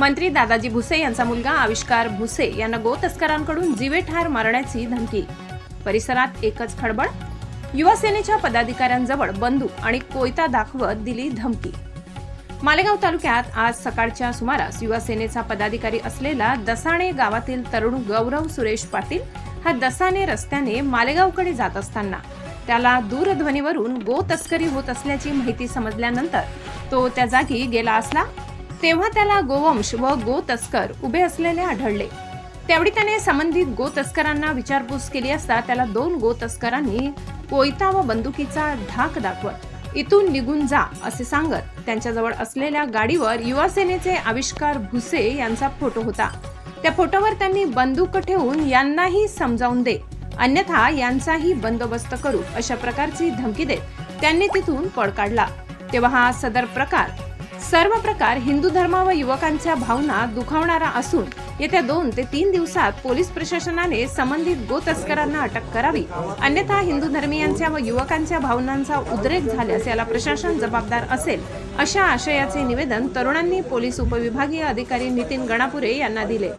मंत्री दादाजी भुसे यांचा मुलगा आविष्कार भुसे यांना गो तस्करांकडून जीवे ठार मारण्याची धमकी. परिसरात एकच खडबड युवासेनेच्या पदाधिकाऱ्यांजवळ बंदूक आणि कोयता दाखवत दिली धमकी. मालेगाव तालुक्यात आज सकाळच्या सुमारास युवासेनेचा पदाधिकारी असलेला दसाणे गावातील तरुण गौरव सुरेश पाटील हा दसाणे रस्त्याने मालेगावकडे जात असताना. त्याला दूरध्वनीवरून गो तस्करी होत असल्याची माहिती समजल्यानंतर तो त्या जागी गेला असला? तेव्हा त्याला गोवंश व गो तस्कर उभे असलेले आढळले. त्यावेळी त्याने संबंधित गो तस्करांना विचारपूस केली असता त्याला दोन गो तस्करांनी कोयता व बंदुकीचा धाक दाखवत इथून निघून जा असे सांगत त्यांच्याजवळ असलेल्या गाडीवर युवा सेनेचे आविष्कार भुसे यांचा फोटो होता. त्या फोटोवर त्यांनी बंदूक ठेवून यांनाही समजावून दे अन्यथा यांचाही बंदोबस्त करू अशा प्रकारची धमकी देत त्यांनी तिथून पळ काढला. तेव्हा हा सदर प्रकार सर्व प्रकार हिंदू धर्म व युवकांच्या भावना दुखावणारा असून येत्या दोन ते तीन दिवसात पोलीस प्रशासनाने संबंधित गो तस्करांना अटक करावी. अन्यथा हिंदू धर्मियांच्या व युवकांच्या भावनांचा उद्रेक झाल्यास याला प्रशासन जबाबदार असेल अशा आशयाचे निवेदन तरुणांनी पोलीस उपविभागीय अधिकारी नितीन गणापुरे यांना दिले.